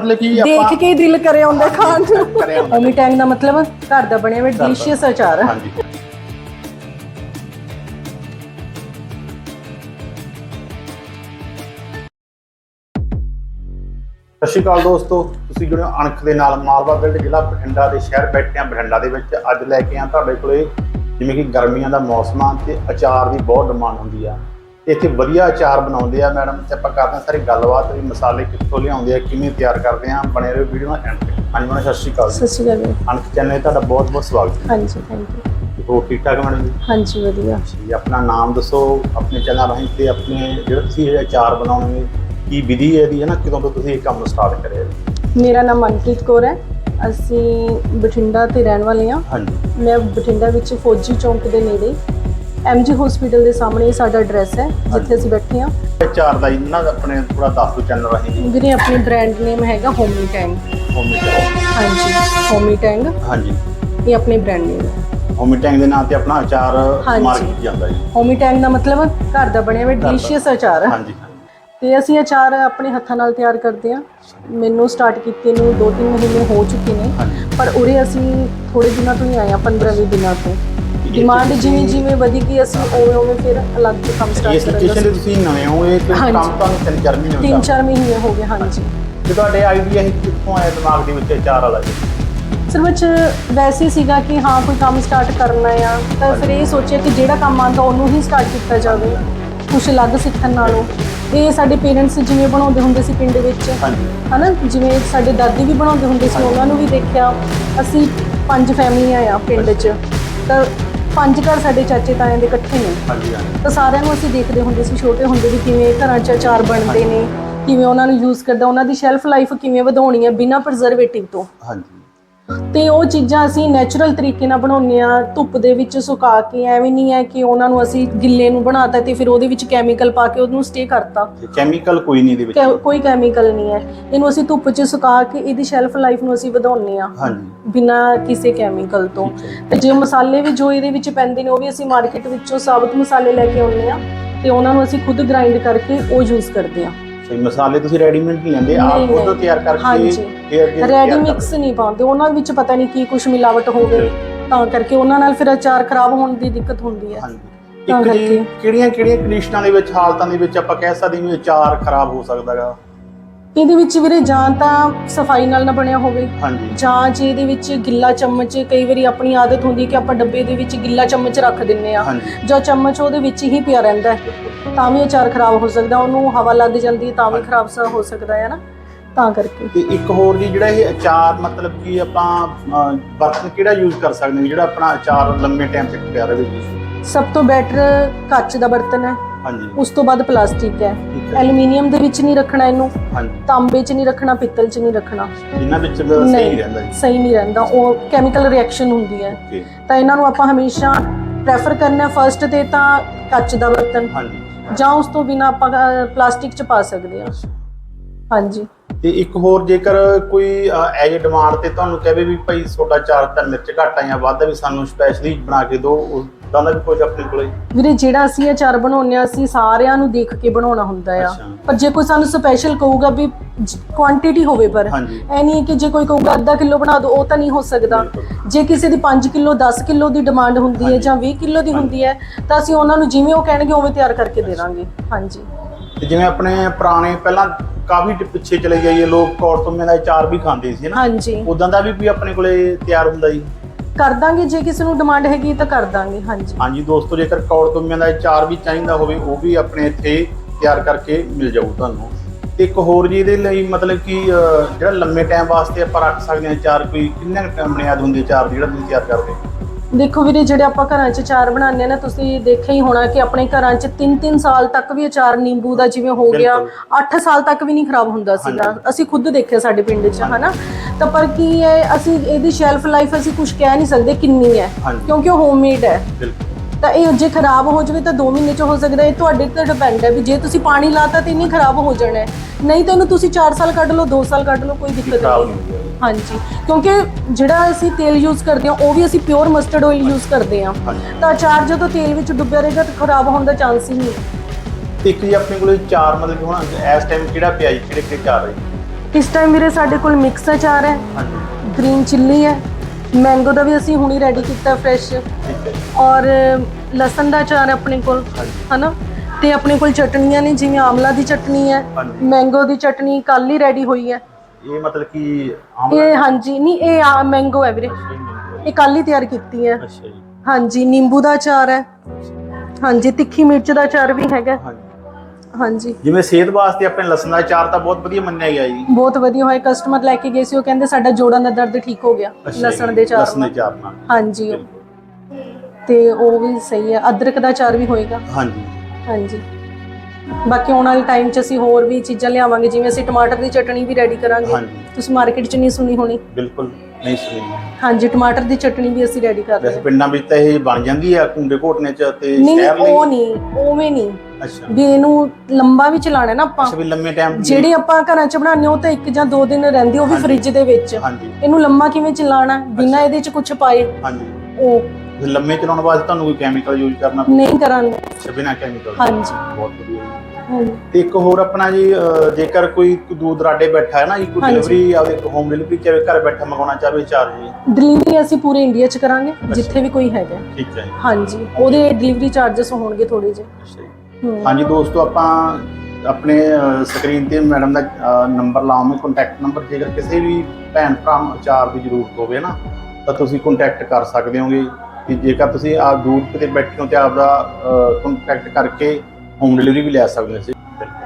ਮਤਲਬ ਕਿ ਦੇਖ ਕੇ ਹੀ ਦਿਲ ਕਰੇ ਆਉਂਦਾ ਖਾਣ ਨੂੰ। ਓਮੀ ਟੈਂਗ ਦਾ ਮਤਲਬ ਘਰ ਦਾ ਬਣਿਆ ਹੋਇਆ। ਡਿਲੀਸ਼ੀਅਸ ਅਚਾਰ। ਹਾਂਜੀ। ਸਤਿ ਸ਼੍ਰੀ ਅਕਾਲ ਦੋਸਤੋ ਤੁਸੀਂ ਜੁੜੇ ਹੋ ਅਣਖ ਦੇ ਨਾਲ ਮਾਲਵਾ ਬਿਲਡ ਜ਼ਿਲ੍ਹਾ ਬਠਿੰਡਾ ਦੇ ਸ਼ਹਿਰ ਬੈਠੇ ਆ ਬਠਿੰਡਾ ਦੇ ਵਿੱਚ। ਅੱਜ ਲੈ ਕੇ ਆ ਤੁਹਾਡੇ ਕੋਲੇ ਜਿਵੇਂ ਕਿ ਗਰਮੀਆਂ ਦਾ ਮੌਸਮ ਆ ਤੇ ਅਚਾਰ ਦੀ ਬਹੁਤ ਡਿਮਾਂਡ ਹੁੰਦੀ ਆ। ਇੱਥੇ ਵਧੀਆ ਅਚਾਰ ਬਣਾਉਂਦੇ ਆ ਮੈਡਮ ਤੇ ਆਪਾਂ ਕਰਦੇ ਆ ਸਾਰੀ ਗੱਲਬਾਤ ਵੀ ਮਸਾਲੇ ਕਿੱਥੋਂ ਲਿਆਉਂਦੇ ਆ ਕਿਵੇਂ ਤਿਆਰ ਕਰਦੇ ਆ ਬਣੇ ਰਹੋ ਵੀਡੀਓ ਨਾਲ ਐਂਡ ਤੱਕ। ਹਾਂਜੀ ਮੈਡਮ ਸਤਿ ਸ਼੍ਰੀ ਅਕਾਲ ਸਤਿ ਸ਼੍ਰੀ ਅਕਾਲ। ਅਣਖ ਚੈਨਲ 'ਤੇ ਤੁਹਾਡਾ ਬਹੁਤ ਬਹੁਤ ਸਵਾਗਤ ਹੈ। ਹਾਂਜੀ ਥੈਂਕ ਯੂ ਹੋਰ ਠੀਕ ਠਾਕ ਮੈਡਮ ਜੀ? ਹਾਂਜੀ ਵਧੀਆ। ਜੀ ਆਪਣਾ ਨਾਮ ਦੱਸੋ ਆਪਣੇ ਚੈਨਲ ਰਾਹੀਂ ਤੇ ਆਪਣੇ ਜਿਹੜਾ ਤੁਸੀਂ ਅਚਾਰ ਬਣਾਉਣਗੇ ਕੀ ਵਿਧੀ ਹੈ ਇਹਦੀ ਹੈ ਨਾ? ਕਦੋਂ ਤੋਂ ਤੁਸੀਂ ਇਹ ਕੰਮ ਸਟਾਰਟ ਕਰਿਆ? ਮੇਰਾ ਨਾਮ ਮਨਪ੍ਰੀਤ ਕੌਰ ਹੈ। ਅਸੀਂ ਬਠਿੰਡਾ ਤੇ ਰਹਿਣ ਵਾਲੇ ਹਾਂ। ਹਾਂਜੀ। ਮੈਂ ਬਠਿੰਡਾ ਵਿੱਚ ਫੌਜੀ ਚੌਂਕ ਦੇ ਨੇੜੇ ਐਮਜੀ ਹਸਪੀਟਲ ਦੇ ਸਾਹਮਣੇ ਸਾਡਾ ਐਡਰੈਸ ਹੈ ਜਿੱਥੇ ਅਸੀਂ ਬੈਠੇ ਹਾਂ। ਅਚਾਰ ਦਾ ਇਹਨਾਂ ਆਪਣੇ ਥੋੜਾ ਦੱਸ ਦਿਓ ਚੈਨਲ ਰਾਹੀਂ। ਵੀਰੇ ਆਪਣੀ ਬ੍ਰਾਂਡ ਨੇਮ ਹੈਗਾ ਹੋਮੀ ਟੈਂਗ ਹੋਮੀ ਟੈਂਗ ਹਾਂਜੀ ਹੋਮੀ ਟੈਂਗ ਹਾਂਜੀ। ਇਹ ਆਪਣੀ ਬ੍ਰਾਂਡ ਨੇਮ ਹੈ। ਹੋਮੀ ਟੈਂਗ ਦੇ ਨਾਂ ਤੇ ਆਪਣਾ ਅਚਾਰ। ਮਾਰਕੀਟ ਜਾਂਦਾ ਜੀ। ਹੋਮੀ ਟੈਂਗ ਦਾ ਮਤਲਬ ਘਰ ਦਾ ਬਣਿਆ ਹੋਇਆ ਡਿਲੀਸ਼ੀਅਸ ਅਚਾਰ। ਹੈ ਹਾਂਜੀ। ਤੇ ਅਸੀਂ ਅਚਾਰ ਆਪਣੇ ਹੱਥਾਂ ਨਾਲ ਤਿਆਰ ਕਰਦੇ ਹਾਂ। ਮੈਨੂੰ ਸਟਾਰਟ ਕੀਤੇ ਨੂੰ 2-3 ਮਹੀਨੇ ਹੋ ਚੁੱਕੇ ਨੇ। ਪਰ ਉਰੇ ਅਸੀਂ ਥੋੜੇ ਦਿਨਾਂ ਤੋਂ ਹੀ ਆਏ ਹਾਂ 15-20 ਦਿਨਾਂ ਤੋਂ। ਡਿਮਾਂਡ ਜਿਵੇਂ ਜਿਵੇਂ ਵਧੀ ਗਈ ਅਸੀਂ ਉਵੇਂ ਉਵੇਂ ਫਿਰ ਅਲੱਗ ਤੋਂ ਕੰਮ ਇਹ ਸਟਾਰਟ ਸਿਚੁਏਸ਼ਨ ਕਰਾਂਗੇ ਦੇ ਤੁਸੀਂ ਨਵੇਂ ਹੋ ਇਹ ਹਾਂਜੀ। ਕੰਮ ਤੁਹਾਨੂੰ ਤਿੰਨ ਚਾਰ ਮਹੀਨੇ ਤਿੰਨ ਚਾਰ ਮਹੀਨੇ ਹੋ ਗਏ ਹਾਂਜੀ। ਤੇ ਤੁਹਾਡੇ ਆਈਡੀਆ ਇਹ ਕਿੱਥੋਂ ਆਇਆ ਦਿਮਾਗ ਦੇ ਵਿੱਚ ਅਚਾਰ ਵਾਲਾ ਜੀ? ਸਰ ਵਿੱਚ ਵੈਸੇ ਹੀ ਸੀਗਾ ਕਿ ਹਾਂ ਕੋਈ ਕੰਮ ਸਟਾਰਟ ਕਰਨਾ ਆ ਤਾਂ ਫਿਰ ਇਹ ਸੋਚਿਆ ਕਿ ਜਿਹੜਾ ਕੰਮ ਆਉਂਦਾ ਉਹਨੂੰ ਹੀ ਸਟਾਰਟ ਕੀਤਾ ਜਾਵੇ ਕੁਛ ਅਲੱਗ ਸਿੱਖਣ ਨਾਲੋਂ। ਇਹ ਸਾਡੇ ਪੇਰੈਂਟਸ ਜਿਵੇਂ ਬਣਾਉਂਦੇ ਹੁੰਦੇ ਸੀ ਪਿੰਡ ਵਿੱਚ। ਹਾਂਜੀ। ਹਨਾ ਜਿਵੇਂ ਸਾਡੇ ਦਾਦੀ ਵੀ ਬਣਾਉਂਦੇ ਹੁੰਦੇ ਸੀ ਉਹਨਾਂ ਨੂੰ ਵੀ ਦੇਖਿਆ ਅਸੀਂ ਪੰਜ ਫੈਮਲੀਆਂ ਆ ਪਿੰਡ 'ਚ। ਤਾਂ ਪੰਜ ਘਰ ਸਾਡੇ ਚਾਚੇ ਤਾਇਆਂ ਦੇ ਇਕੱਠੇ ਨੇ। ਹਾਂਜੀ ਹਾਂਜੀ। ਤਾਂ ਸਾਰਿਆਂ ਨੂੰ ਅਸੀਂ ਦੇਖਦੇ ਹੁੰਦੇ ਸੀ ਛੋਟੇ ਹੁੰਦੇ ਵੀ ਕਿਵੇਂ ਘਰਾਂ 'ਚ ਅਚਾਰ ਬਣਦੇ ਨੇ ਕਿਵੇਂ ਉਹਨਾਂ ਨੂੰ ਯੂਜ਼ ਕਰਦਾ ਉਹਨਾਂ ਦੀ ਸ਼ੈਲਫ ਲਾਈਫ ਕਿਵੇਂ ਵਧਾਉਣੀ ਹੈ ਬਿਨਾਂ ਪ੍ਰੀਜ਼ਰਵੇਟਿਵ ਤੋਂ। ਹਾਂਜੀ। ਤੇ ਉਹ ਚੀਜ਼ਾਂ ਅਸੀਂ ਨੈਚੁਰਲ ਤਰੀਕੇ ਨਾਲ ਬਣਾਉਂਦੇ ਆ ਧੁੱਪ ਦੇ ਵਿੱਚ ਸੁਕਾ ਕੇ ਐਵੇਂ ਨਹੀਂ ਹੈ ਕਿ ਉਹਨਾਂ ਨੂੰ ਅਸੀਂ ਗਿੱਲੇ ਨੂੰ ਬਣਾਤਾ ਤੇ ਫਿਰ ਉਹਦੇ ਵਿੱਚ ਕੈਮੀਕਲ ਪਾ ਕੇ ਉਹਨੂੰ ਸਟੇ ਕਰਤਾ। ਕੈਮੀਕਲ ਕੋਈ ਨਹੀਂ ਇਹਦੇ ਵਿੱਚ। ਕੈ- ਕੋਈ ਕੈਮੀਕਲ ਨਹੀਂ ਹੈ। ਇਹਨੂੰ ਅਸੀਂ ਧੁੱਪ 'ਚ ਸੁਕਾ ਕੇ ਇਹਦੀ ਸ਼ੈਲਫ ਲਾਈਫ ਨੂੰ ਅਸੀਂ ਵਧਾਉਂਦੇ ਆ ਹਾਂਜੀ। ਬਿਨਾਂ ਕਿਸੇ ਕੈਮੀਕਲ ਤੋਂ। ਠੀਕ ਹੈ। ਜੀ। ਤੇ ਜੇ ਮਸਾਲੇ ਵੀ ਜੋ ਇਹਦੇ ਵਿੱਚ ਪੈਂਦੇ ਨੇ ਉਹ ਵੀ ਅਸੀਂ ਮਾਰਕੀਟ ਵਿੱਚੋਂ ਸਾਬਤ ਮਸਾਲੇ ਲੈ ਕੇ ਆਉਂਦੇ ਆ ਤੇ ਉਹਨਾਂ ਨੂੰ ਅਸੀਂ ਖੁਦ ਗ੍ਰਾਈਂਡ ਕਰਕੇ ਉਹ ਯੂਜ਼ ਕਰਦੇ ਆ ਸਹੀ ਮਸਾਲੇ ਤੁਸੀਂ ਰੈਡੀਮੇਡ ਨਹੀਂ ਲੈਂਦੇ ਨਹੀਂ, ਆਪ ਖੁਦ ਨਹੀਂ। ਤਿਆਰ ਕਰਕੇ ਹਾਂਜੀ। ਅੱਗੇ ਰੈਡੀ ਮਿਕਸ ਨਹੀਂ ਪਾਉਂਦੇ ਉਹਨਾਂ ਵਿੱਚ ਪਤਾ ਨਹੀਂ ਕੀ ਕੁਝ ਮਿਲਾਵਟ ਹੋਵੇ ਤਾਂ ਕਰਕੇ ਉਹਨਾਂ ਨਾਲ ਫਿਰ ਅਚਾਰ ਖਰਾਬ ਹੋਣ ਦੀ ਦਿੱਕਤ ਹੁੰਦੀ ਹੈ ਹਾਂਜੀ ਤਾਂ ਇੱਕ ਜੀ ਕਰਕੇ। ਕਿਹੜੀਆਂ ਕਿਹੜੀਆਂ ਕੰਡੀਸ਼ਨਾਂ ਦੇ ਵਿੱਚ ਹਾਲਤਾਂ ਦੇ ਵਿੱਚ ਆਪਾਂ ਕਹਿ ਸਕਦੇ ਹਾਂ ਵੀ ਅਚਾਰ ਖਰਾਬ ਹੋ ਸਕਦਾਗਾ ਇਹਦੇ ਵਿੱਚ ਵੀਰੇ ਜਾਂ ਤਾਂ ਸਫ਼ਾਈ ਨਾਲ ਨਾ ਬਣਿਆ ਹੋਵੇ। ਹਾਂਜੀ। ਜਾਂ ਜੇ ਇਹਦੇ ਵਿੱਚ ਗਿੱਲਾ ਚਮਚ ਕਈ ਵਾਰੀ ਆਪਣੀ ਆਦਤ ਹੁੰਦੀ ਕਿ ਆਪਾਂ ਡੱਬੇ ਦੇ ਵਿੱਚ ਗਿੱਲਾ ਚਮਚ ਰੱਖ ਦਿੰਨੇ ਆ ਹਾਂਜੀ। ਜੋ ਚਮਚ ਉਹਦੇ ਵਿੱਚ ਹੀ ਪਿਆ ਰਹਿੰਦਾ ਹੈ। ਤਾਂ ਵੀ ਅਚਾਰ ਖਰਾਬ ਹੋ ਸਕਦਾ ਉਹਨੂੰ ਹਵਾ ਲੱਗ ਜਾਂਦੀ ਹੈ ਤਾਂ ਵੀ ਖਰਾਬ ਸ ਹੋ ਸਕਦਾ ਹੈ ਨਾ। ਤਾਂ ਕਰਕੇ। ਤੇ ਇੱਕ ਹੋਰ ਜੀ ਜਿਹੜਾ ਇਹ ਅਚਾਰ ਮਤਲਬ ਕਿ ਆਪਾਂ ਅਹ, ਬਰਤਨ ਕਿਹੜਾ ਯੂਜ਼ ਕਰ ਸਕਦੇ ਹਾਂ ਜਿਹੜਾ ਆਪਣਾ ਅਚਾਰ ਲੰਮੇ ਟਾਈਮ ਤੱਕ ਪਿਆ ਰਹੇ ਸਭ ਤੋਂ ਬੈਟਰ ਕੱਚ ਦਾ ਬਰਤਨ ਹੈ। ਹਾਂਜੀ। ਉਸ ਤੋਂ ਬਾਅਦ ਪਲਾਸਟਿਕ ਹੈ। ਠੀਕ ਹੈ। ਐਲੂਮੀਨੀਅਮ ਦੇ ਵਿੱਚ ਨਹੀਂ ਰੱਖਣਾ ਇਹਨੂੰ। ਹਾਂਜੀ। ਤਾਂਬੇ 'ਚ ਨਹੀਂ ਰੱਖਣਾ ਪਿੱਤਲ 'ਚ ਨਹੀਂ ਰੱਖਣਾ। ਜਿਨ੍ਹਾਂ ਵਿੱਚ ਸਹੀ ਰਹਿੰਦਾ ਜੀ। ਸਹੀ ਨਹੀਂ ਰਹਿੰਦਾ। ਉਹ ਕੈਮੀਕਲ ਰਿਐਕਸ਼ਨ ਹੁੰਦੀ ਹੈ। ਓਕੇ ਤਾਂ ਇਹਨਾਂ ਨੂੰ ਆਪਾਂ ਹਮੇਸ਼ਾ ਪ੍ਰੈਫਰ ਕਰਨਾ ਫਰਸਟ ਤੇ ਤਾਂ ਕੱਚ ਦਾ ਬਰਤਨ। ਹਾਂਜੀ। ਜਾਂ ਉਸ ਤੋਂ ਬਿਨਾ ਆਪਾਂ ਪਲਾਸਟਿਕ 'ਚ ਪਾ ਸਕਦੇ ਹਾਂ। ਹਾਂਜੀ। ਤੇ ਇੱਕ ਹੋਰ ਜੇਕਰ ਕੋਈ ਐਜ ਡਿਮਾਂਡ ਤੇ ਤੁਹਾਨੂੰ ਕਹੇ ਵੀ ਭਾਈ ਤੁਹਾਡਾ ਚਾਰ ਤਾਂ ਮਿਰਚ ਘੱਟ ਆ ਜਾਂ ਵੱਧ ਆ ਵੀ ਸਾਨੂੰ ਸਪੈਸ਼ਲੀ ਬਣਾ ਕੇ ਦਿਓ ਦਾ ਵੀ ਕੁਝ ਆਪਣੇ ਕੋਲੇ ਵੀਰੇ ਜਿਹੜਾ ਅਸੀਂ ਅਚਾਰ ਬਣਾਉਂਦੇ ਹਾਂ ਅਸੀਂ ਸਾਰਿਆਂ ਨੂੰ ਦੇਖ ਕੇ ਬਣਾਉਣਾ ਹੁੰਦਾ ਆ। ਅੱਛਾ। ਪਰ ਜੇ ਕੋਈ ਸਾਨੂੰ ਸਪੈਸ਼ਲ ਕਹੂਗਾ ਵੀ ਕੁਆਂਟੀਟੀ ਹੋਵੇ ਪਰ ਹਾਂਜੀ। ਐ ਨਹੀਂ ਕਿ ਜੇ ਕੋਈ ਕਹੂਗਾ ਅੱਧਾ ਕਿਲੋ ਬਣਾ ਦਿਓ ਉਹ ਤਾਂ ਨਹੀਂ ਹੋ ਸਕਦਾ। ਬਿਲਕੁਲ। ਜੇ ਕਿਸੇ ਦੀ 5 ਕਿਲੋ 10 ਕਿਲੋ ਦੀ ਡਿਮਾਂਡ ਹੁੰਦੀ ਹੈ ਹਾਂਜੀ। ਜਾਂ 20 ਕਿਲੋ ਦੀ ਹੁੰਦੀ ਹੈ ਤਾਂ ਅਸੀਂ ਉਹਨਾਂ ਨੂੰ ਜਿਵੇਂ ਉਹ ਕਹਿਣਗੇ ਉਵੇਂ ਤਿਆਰ ਕਰਕੇ ਦੇ ਦਾਂਗੇ। ਹਾਂਜੀ। ਤੇ ਜਿਵੇਂ ਆਪਣੇ ਪੁਰਾਣੇ ਪਹਿਲਾਂ ਕਾਫੀ ਟ- ਪਿੱਛੇ ਚਲੇ ਜਾਈਏ ਲੋਕ ਕੌੜਤੁੰਮੇ ਦਾ ਅਚਾਰ ਵੀ ਖਾਂਦੇ ਸੀ ਨਾ? ਹਾਂਜੀ। ਉਦਾਂ ਦਾ ਵੀ ਕੋਈ ਆਪਣੇ ਕੋਲੇ ਤਿਆਰ ਹੁੰਦਾ ਜੀ? ਕਰ ਦਾਂਗੇ, ਜੇ ਕਿਸੇ ਨੂੰ ਡਿਮਾਂਡ ਹੈਗੀ ਤਾਂ ਕਰ ਦਾਂਗੇ, ਹਾਂਜੀ। ਹਾਂਜੀ ਦੋਸਤੋ, ਜੇਕਰ ਕੌੜ ਕੌੜਤੁੰਮੇ ਦਾ ਚਾਰ ਵੀ ਚਾਹੀਦਾ ਹੋਵੇ, ਉਹ ਵੀ ਆਪਣੇ ਇੱਥੇ ਤਿਆਰ ਕਰਕੇ ਮਿਲ ਜਾਊ ਤੁਹਾਨੂੰ। ਤੇ ਇੱਕ ਹੋਰ ਜੀ ਇਹਦੇ ਲਈ ਮਤਲਬ ਕਿ ਜਿਹੜਾ ਲੰਮੇ ਟਾਈਮ ਵਾਸਤੇ ਆਪਾਂ ਰੱਖ ਸਕਦੇ ਹਾਂ ਚਾਰ, ਕੋਈ ਕਿੰਨਾ ਟਾਈਮ ਬੁਨਿਆਦ ਹੁੰਦੇ ਚਾਰ, ਜਿਹੜਾ ਤੁਸੀਂ ਤਿਆਰ ਕਰਦੇ? ਹੋ ਦੇਖੋ ਵੀਰੇ ਜਿਹੜੇ ਆਪਾਂ ਘਰਾਂ 'ਚ ਅਚਾਰ ਬਣਾਉਂਦੇ ਆ ਨਾ ਤੁਸੀਂ ਦੇਖਿਆ ਹੀ ਹੋਣਾ ਕਿ ਆਪਣੇ ਘਰਾਂ 'ਚ 3-3 ਸਾਲ ਤੱਕ ਵੀ ਅਚਾਰ ਨਿੰਬੂ ਦਾ ਜਿਵੇਂ ਹੋ ਗਿਆ ਬਿਲਕੁਲ। 8 ਸਾਲ ਤੱਕ ਵੀ ਨਹੀਂ ਖਰਾਬ ਹੁੰਦਾ ਸੀਗਾ। ਅਸੀਂ ਖੁਦ ਦੇਖਿਆ ਸਾਡੇ ਪਿੰਡ 'ਚ ਹਨਾ? ਤਾਂ ਪਰ ਕੀ ਹੈ ਅਸੀਂ ਇਹਦੀ ਸ਼ੈਲਫ ਲਾਈਫ ਅਸੀਂ ਕੁਝ ਕਹਿ ਨਹੀਂ ਸਕਦੇ ਕਿੰਨੀ ਹੈ ਕਿਉਂਕਿ ਉਹ ਹੋਮਮੇਡ ਹੈ। ਬਿਲਕੁਲ। ਤਾਂ ਇਹ ਜੇ ਖਰਾਬ ਹੋ ਜਾਵੇ ਤਾਂ 2 ਮਹੀਨੇ 'ਚ ਹੋ ਸਕਦਾ ਇਹ ਤੁਹਾਡੇ ਤੇ ਡਿਪੈਂਡ ਹੈ ਵੀ ਜੇ ਤੁਸੀਂ ਪਾਣੀ ਲਾਤਾ ਤੇ ਨਹੀਂ ਖਰਾਬ ਹੋ ਜਾਣਾ ਹੈ। ਨਹੀਂ ਤਾਂ ਇਹਨੂੰ ਤੁਸੀਂ 4 ਸਾਲ ਕੱਢ ਲਓ 2 ਸਾਲ ਕੱਢ ਲਓ ਕੋਈ ਦਿੱਕਤ ਨਹੀਂ। ਹਾਂਜੀ। ਕਿਉਂਕਿ ਜਿਹੜਾ ਅਸੀਂ ਤੇਲ ਯੂਜ਼ ਕਰਦੇ ਹਾਂ ਉਹ ਵੀ ਅਸੀਂ ਪਿਓਰ ਮਸਟਰਡ ਆਇਲ ਯੂਜ਼ ਕਰਦੇ ਹਾਂ। ਤਾਂ ਅਚਾਰ ਜਦੋਂ ਤੇਲ ਵਿੱਚ ਡੁੱਬਿਆ ਰਹੇਗਾ ਤਾਂ ਖਰਾਬ ਹੋਣ ਦਾ ਚਾਂਸ ਹੀ ਨਹੀਂ ਇੱਕ ਜੀ ਆਪਣੇ ਕੋਲੇ ਚਾਰ ਮਤਲਬ ਕਿ ਹੁਣ ਇਸ ਟਾਈਮ ਕਿਹੜਾ ਪਿਆ ਜੀ ਕਿਹੜੇ ਕਿਹੜੇ ਚਾਰ ਹੈ? ਇਸ ਟਾਈਮ ਵੀਰੇ ਸਾਡੇ ਕੋਲ ਮਿਕਸ ਅਚਾਰ ਹੈ। ਹਾਂਜੀ। ਗ੍ਰੀਨ ਚਿੱਲੀ ਹੈ। ਮੈਂਗੋ ਦਾ ਵੀ ਅਸੀਂ ਹੁਣੀ ਰੈਡੀ ਕੀਤਾ ਫਰੈਸ਼ ਔਰ ਲਸਣ ਦਾ ਅਚਾਰ ਆਪਣੇ ਕੋਲ ਹਨਾ? ਤੇ ਆਪਣੇ ਕੋਲ ਚਟਨੀਆਂ ਨੇ ਜਿਵੇਂ ਆਮਲਾ ਦੀ ਚਟਨੀ ਹੈ। ਮੈਂਗੋ ਦੀ ਚਟਨੀ ਕੱਲ ਹੀ ਰੈਡੀ ਹੋਈ ਹੈ। ਇਹ ਮਤਲਬ ਕਿ ਆਮਲਾ ਇਹ ਹਾਂਜੀ ਨਹੀਂ ਇਹ ਆ ਮੈਂਗੋ ਹੈ ਵੀਰੇ। ਇਹ ਕੱਲ ਹੀ ਤਿਆਰ ਕੀਤੀ ਹੈ। ਅੱਛਾ ਜੀ। ਹਾਂਜੀ ਨਿੰਬੂ ਦਾ ਅਚਾਰ ਹੈ। ਹਾਂਜੀ ਤਿੱਖੀ ਮਿਰਚ ਦਾ ਅਚਾਰ ਵੀ ਹੈਗਾ। ਹਾਂਜੀ। ਹਾਂਜੀ। ਜਿਵੇਂ ਸਿਹਤ ਵਾਸਤੇ ਆਪਣੇ ਲਸਣ ਦਾ ਅਚਾਰ ਤਾਂ ਬਹੁਤ ਵਧੀਆ ਮੰਨਿਆ ਗਿਆ ਜੀ। ਬਹੁਤ ਵਧੀਆ ਹੋਇਆ। ਕਸਟਮਰ ਲੈ ਕੇ ਗਏ ਸੀ ਉਹ ਕਹਿੰਦੇ ਸਾਡਾ ਜੋੜਾਂ ਦਾ ਦਰਦ ਠੀਕ ਹੋ ਗਿਆ ਲਸਣ ਦੇ ਅਚਾਰ ਲਸਣ ਦੇ ਨਾਲ। ਅਚਾਰ ਨਾਲ। ਹਾਂਜੀ। ਤੇ ਉਹ ਵੀ ਸਹੀ ਹੈ। ਅਦਰਕ ਦਾ ਅਚਾਰ ਵੀ ਹੋਏਗਾ। ਹਾਂਜੀ। ਹਾਂਜੀ। ਬਾਕੀ ਆਉਣ ਵਾਲੇ ਟਾਈਮ 'ਚ ਅਸੀਂ ਹੋਰ ਵੀ ਚੀਜ਼ਾਂ ਲਿਆਵਾਂਗੇ ਜਿਵੇਂ ਅਸੀਂ ਟਮਾਟਰ ਦੀ ਚਟਣੀ ਵੀ ਰੈਡੀ ਕਰਾਂਗੇ। ਹਾਂਜੀ। ਤੁਸੀਂ ਮਾਰਕੀਟ 'ਚ ਨਹੀਂ ਸੁਣੀ ਹੋਣੀ? ਬਿਲਕੁਲ ਨਹੀਂ ਸੁਣੀ। ਹਾਂਜੀ ਟਮਾਟਰ ਦੀ ਚਟਣੀ ਵੀ ਅਸੀਂ ਰੈਡੀ ਕਰ ਰਹੇ ਵੈਸੇ ਹਾਂ। ਪਿੰਡਾਂ ਵਿੱਚ ਤਾਂ ਇਹ ਬਣ ਜਾਂਦੀ ਆ ਕੁੰਡੇ ਘੋਟਨੇ ਚ ਤੇ ਨਹੀਂ ਸ਼ਹਿਰ ਨਹੀਂ, ਲਈ। ਉਹ ਨਹੀਂ ਉਵੇਂ ਨਹੀਂ। ਅੱਛਾ। ਵੀ ਇਹਨੂੰ ਲੰਬਾ ਵੀ ਚਲਾਣਾ ਨਾ ਆਪਾਂ। ਅੱਛਾ ਵੀ ਲੰਮੇ ਟਾਈਮ ਜਿਹੜੀ ਆਪਾਂ ਘਰਾਂ 'ਚ ਬਣਾਉਂਦੇ ਹਾਂ ਉਹ ਤਾਂ ਇੱਕ ਜਾਂ ਦੋ ਦਿਨ ਰਹਿੰਦੀ ਉਹ ਵੀ ਹਾਂਜੀ। ਫ੍ਰਿਜ ਦੇ ਵਿੱਚ। ਹਾਂਜੀ। ਇਹਨੂੰ ਲੰਮਾ ਕਿਵੇਂ ਚਲਾਣਾ ਬਿਨਾਂ ਇਹਦੇ 'ਚ ਕੁਝ ਪਾਏ। ਹਾਂਜੀ। ਉਹ। ਲੰਮੇ ਚਲਾਉਣ ਵਾਸਤੇ ਤੁਹਾਨੂੰ ਕੋਈ ਕੈਮੀਕਲ ਯੂਜ਼ ਕਰਨਾ ਨਹੀਂ ਕਰਾਂਗੇ। ਅੱਛਾ ਬਿਨਾਂ ਕੈਮੀਕਲ ਹਾਂਜੀ। ਬਹੁਤ ਵਧੀਆ। ਤੇ ਇੱਕ ਹੋਰ ਆਪਣਾ ਜੀ ਅਹ, ਜੇਕਰ ਕੋਈ ਦੂਰ ਦਰਾਡੇ ਬੈਠਾ ਹੈ ਨਾ ਜੀ ਕੋਈ ਹਾਂਜੀ। ਡਿਲੀਵਰੀ ਹੋਮ ਡਿਲੀਵਰੀ ਚਾਹੇ ਘਰ ਬੈਠਾ ਮੰਗਾਉਣਾ ਚਾਹੇ ਚਾਰ ਜੀ। ਡਿਲੀਵਰੀ ਅਸੀਂ ਪੂਰੇ ਇੰਡੀਆ 'ਚ ਕਰਾਂਗੇ ਜਿੱਥੇ ਵੀ ਕੋਈ ਹੈਗਾ। ਠੀਕ ਹੈ ਜੀ। ਹਾਂਜੀ ਉਹਦੇ ਡਿਲੀਵਰੀ ਚਾਰजेस ਹੋਣਗੇ ਥੋੜੇ ਜਿਹੇ। ਅੱਛਾ ਜੀ। ਹੂੰ। ਹਾਂਜੀ ਦੋਸਤੋ ਆਪਾਂ ਆਪਣੇ ਸਕਰੀਨ ਤੇ ਮੈਡਮ ਦਾ ਨੰਬਰ ਲਾਵਾਂਗੇ ਕੰਟੈਕਟ ਨੰਬਰ ਜੇਕਰ ਕਿਸੇ ਵੀ ਭੈਣ ਭਰਾ ਨੂੰ ਅਚਾਰ ਦੀ ਜ਼ਰੂਰਤ ਹੋਵੇ ਨਾ ਤਾਂ ਤੁਸੀਂ ਕੰਟੈਕਟ ਕਰ ਸਕਦੇ ਹੋਗੇ। ਕਿ ਜੇਕਰ ਤੁਸੀਂ ਆ ਦੂਰ ਕਿਤੇ ਬੈਠੇ ਹੋ ਤੇ ਆਪ ਦਾ ਕੰਟੈਕਟ ਕਰਕੇ ਹੋਮ ਡਿਲੀਵਰੀ ਵੀ ਲੈ ਸਕਦੇ ਤੁਸੀਂ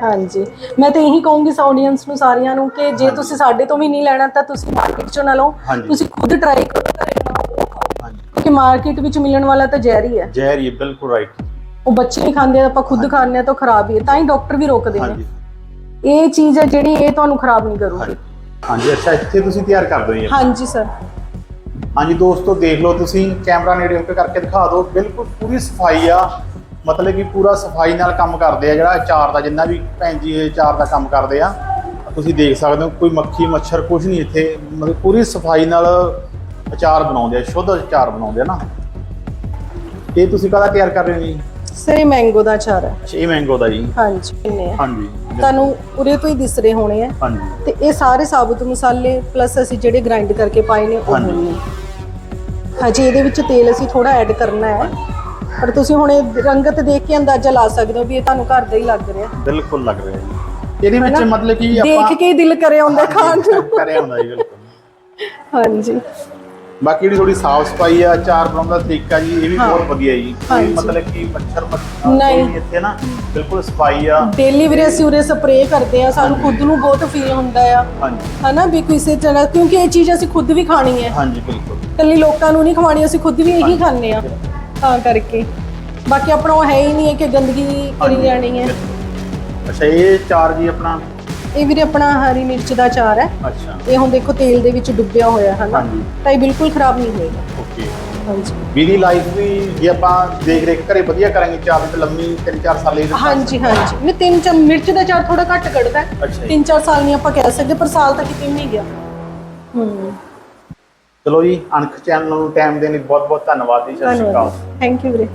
ਹਾਂਜੀ। ਮੈਂ ਤਾਂ ਇਹੀ ਕਹੂੰਗੀ ਇਸ ਆਡੀਅנס ਨੂੰ ਸਾਰਿਆਂ ਨੂੰ ਕਿ ਜੇ ਤੁਸੀਂ ਸਾਡੇ ਤੋਂ ਵੀ ਨਹੀਂ ਲੈਣਾ ਤਾਂ ਤੁਸੀਂ ਮਾਰਕੀਟ 'ਚੋਂ ਨਾ ਲਓ। ਹਾਂਜੀ। ਤੁਸੀਂ ਖੁਦ ਟਰਾਈ ਕਰੋ। ਘਰੇ ਬਣਾਓ। ਹਾਂਜੀ। ਕਿਉਂਕਿ ਮਾਰਕੀਟ ਵਿੱਚ ਮਿਲਣ ਵਾਲਾ ਤਾਂ ਜ਼ਹਿਰ ਹੀ ਹੈ। ਜ਼ਹਿਰ ਹੀ ਹੈ, ਬਿਲਕੁਲ ਰਾਈਟ ਉਹ ਬੱਚੇ ਨਹੀਂ ਖਾਂਦੇ ਆਪਾਂ ਖੁਦ ਖਾਂਦੇ ਆ ਤਾਂ ਖਰਾਬ ਹੀ ਹੈ। ਤਾਂ ਹੀ ਡਾਕਟਰ ਵੀ ਰੋਕਦੇ ਨੇ। ਹਾਂਜੀ। ਇਹ ਚੀਜ਼ ਹੈ ਜਿਹੜੀ ਇਹ ਤੁਹਾਨੂੰ ਖਰਾਬ ਨਹੀਂ ਕਰੂਗੀ। ਹਾਂਜੀ। ਹਾਂਜੀ ਅੱਛਾ ਇੱਥੇ ਤੁਸੀਂ ਤਿਆਰ ਕਰ ਦਿਓ ਜੀ ਹਾਂਜੀ ਸਰ ਹਾਂਜੀ ਦੋਸਤੋ ਦੇਖ ਲਓ ਤੁਸੀਂ ਕੈਮਰਾ ਨੇੜੇ ਹੋ ਕੇ ਕਰਕੇ ਦਿਖਾ ਦਿਓ। ਬਿਲਕੁਲ ਪੂਰੀ ਸਫ਼ਾਈ ਆ। ਮਤਲਬ ਕਿ ਪੂਰਾ ਸਫ਼ਾਈ ਨਾਲ ਕੰਮ ਕਰਦੇ ਆ ਜਿਹੜਾ ਅਚਾਰ ਦਾ ਜਿੰਨਾ ਵੀ ਭੈਣ ਜੀ ਇਹ ਅਚਾਰ ਦਾ ਕੰਮ ਕਰਦੇ ਆ। ਤੁਸੀਂ ਦੇਖ ਸਕਦੇ ਹੋ ਕੋਈ ਮੱਖੀ ਮੱਛਰ ਕੁਝ ਨਹੀਂ ਇੱਥੇ। ਮਤਲਬ ਪੂਰੀ ਸਫ਼ਾਈ ਨਾਲ ਅਚਾਰ ਬਣਾਉਂਦੇ ਆ ਸ਼ੁੱਧ ਅਚਾਰ ਬਣਾਉਂਦੇ ਆ ਨਾ। ਇਹ ਤੁਸੀਂ ਕਾਹਦਾ ਤਿਆਰ ਕਰ ਰਹੇ ਹੋ ਜੀ? ਸਰ ਇਹ ਮੈਂਗੋ ਦਾ ਅਚਾਰ ਹੈ। ਇਹ ਮੈਂਗੋ ਦਾ ਜੀ। ਹਾਂਜੀ ਕਿੰਨੇ ਆ? ਹਾਂਜੀ। ਤੁਹਾਨੂੰ ਉਰੇ ਤੋਂ ਹੀ ਦਿਸ ਰਹੇ ਹੋਣੇ ਆ। ਹਾਂਜੀ। ਤੇ ਇਹ ਸਾਰੇ ਸਾਬੁਤ ਮਸਾਲੇ ਪਲੱਸ ਅਸੀਂ ਜਿਹੜੇ ਗ੍ਰਾਈਂਡ ਕਰਕੇ ਪਾਏ ਨੇ ਉਹ ਹਜੇ। ਇਹਦੇ ਵਿੱਚ ਤੇਲ ਅਸੀਂ ਥੋੜਾ ਐਡ ਕਰਨਾ ਹੈ। ਪਰ ਤੁਸੀਂ ਹੁਣ ਇਹ ਰੰਗਤ ਦੇਖ ਕੇ ਅੰਦਾਜ਼ਾ ਲਾ ਸਕਦੇ ਹੋ ਵੀ ਇਹ ਤੁਹਾਨੂੰ ਘਰ ਦਾ ਹੀ ਲੱਗ ਰਿਹਾ। ਬਿਲਕੁਲ ਲੱਗ ਰਿਹਾ ਜੀ। ਇਹਦੇ ਵਿੱਚ ਹਨਾ? ਮਤਲਬ ਕਿ ਦੇਖ ਕੇ ਹੀ ਦਿਲ ਕਰੇ ਆਉਂਦਾ ਖਾਣ ਨੂੰ। ਕਰਿਆ ਹੁੰਦਾ ਜੀ ਬਿਲਕੁਲ। ਹਾਂਜੀ। ਬਾਕੀ ਜਿਹੜੀ ਥੋੜੀ ਸਾਫ਼ ਸਫ਼ਾਈ ਆ ਚਾਰ ਬਣਾਉਣ ਦਾ ਤਰੀਕਾ ਜੀ ਇਹ ਵੀ ਹਾਂ। ਬਹੁਤ ਵਧੀਆ ਜੀ। ਹਾਂਜੀ। ਮਤਲਬ ਕਿ ਮੱਛਰ ਮੱਖੀ ਨਹੀਂ। ਇੱਥੇ ਨਾ ਬਿਲਕੁਲ ਸਫ਼ਾਈ ਆ। ਡੇਲੀ ਵੀਰੇ ਅਸੀਂ ਉਰੇ ਸਪਰੇਅ ਕਰਦੇ ਆ ਸਾਨੂੰ ਖੁਦ ਨੂੰ ਬਹੁਤ ਫੀਲ ਹੁੰਦਾ ਆ। ਹਾਂਜੀ। ਹਨਾ ਵੀ ਕਿਸੇ ਤਰ੍ਹਾਂ ਕਿਉਂਕਿ ਇਹ ਚੀਜ਼ ਅਸੀਂ ਖੁਦ ਵੀ ਖਾਣੀ ਹੈ। ਹਾਂਜੀ ਬਿਲਕੁਲ। ਇਕੱਲੀ ਲੋਕਾਂ ਨੂੰ ਨਹੀਂ ਖਵਾਣੀ ਅਸੀਂ ਖੁਦ ਵੀ ਇਹੀ ਖਾਂਦੇ ਆ। ਤਾਂ ਕਰਕੇ। ਬਾਕੀ ਆਪਣਾ ਉਹ ਹੈ ਹੀ ਨਹੀਂ ਹੈ ਕਿ ਗੰਦਗੀ ਕਰੀ ਜਾਣੀ ਹੈ। ਅੱਛਾ ਇਹ ਚਾਰ ਜੀ ਆਪਣਾ? ਇਹ ਵੀਰੇ ਆਪਣਾ ਹਰੀ ਮਿਰਚ ਦਾ ਅਚਾਰ ਹੈ। ਅੱਛਾ। ਇਹ ਹੁਣ ਦੇਖੋ ਤੇਲ ਦੇ ਵਿੱਚ ਡੁੱਬਿਆ ਹੋਇਆ ਹੈ ਨਾ ਹਾਂਜੀ। ਤਾਂ ਇਹ ਬਿਲਕੁਲ ਖਰਾਬ ਨਹੀਂ ਹੋਏਗਾ। ਓਕੇ। ਹਾਂਜੀ। ਵੀਦੀ ਲਾਈਫ ਵੀ ਜੇ ਆਪਾਂ ਦੇਖ ਰੇਖ ਘਰੇ ਵਧੀਆ ਕਰਾਂਗੇ ਚਾਰ ਤਾਂ ਲੰਮੀ 3-4 ਸਾਲ ਹੀ ਹਾਂਜੀ ਹਾਂਜੀ। ਨਹੀਂ ਤਿੰਨ ਚਮ ਮਿਰਚ ਦਾ ਅਚਾਰ ਥੋੜਾ ਘੱਟ ਕੱਢਦਾ ਹੈ। ਅੱਛਾ ਜੀ। ਤਿੰਨ ਚਾਰ ਸਾਲ ਨਹੀਂ ਆਪਾਂ ਕਹਿ ਸਕਦੇ ਪਰ ਸਾਲ ਤੱਕ ਕਿਤੇ ਨਹੀਂ ਗਿਆ। ਹੂੰ। ਚਲੋ ਜੀ ਅਣਖ ਚੈਨਲ ਨੂੰ ਟਾਈਮ ਦੇਣ ਲਈ ਬਹੁਤ ਬਹੁਤ ਧੰਨਵਾਦ ਜੀ ਸਤਿ ਸ਼੍ਰੀ ਅਕਾਲ। ਧੰਨਵਾਦ ਥੈਂਕ ਯੂ ਵੀਰੇ।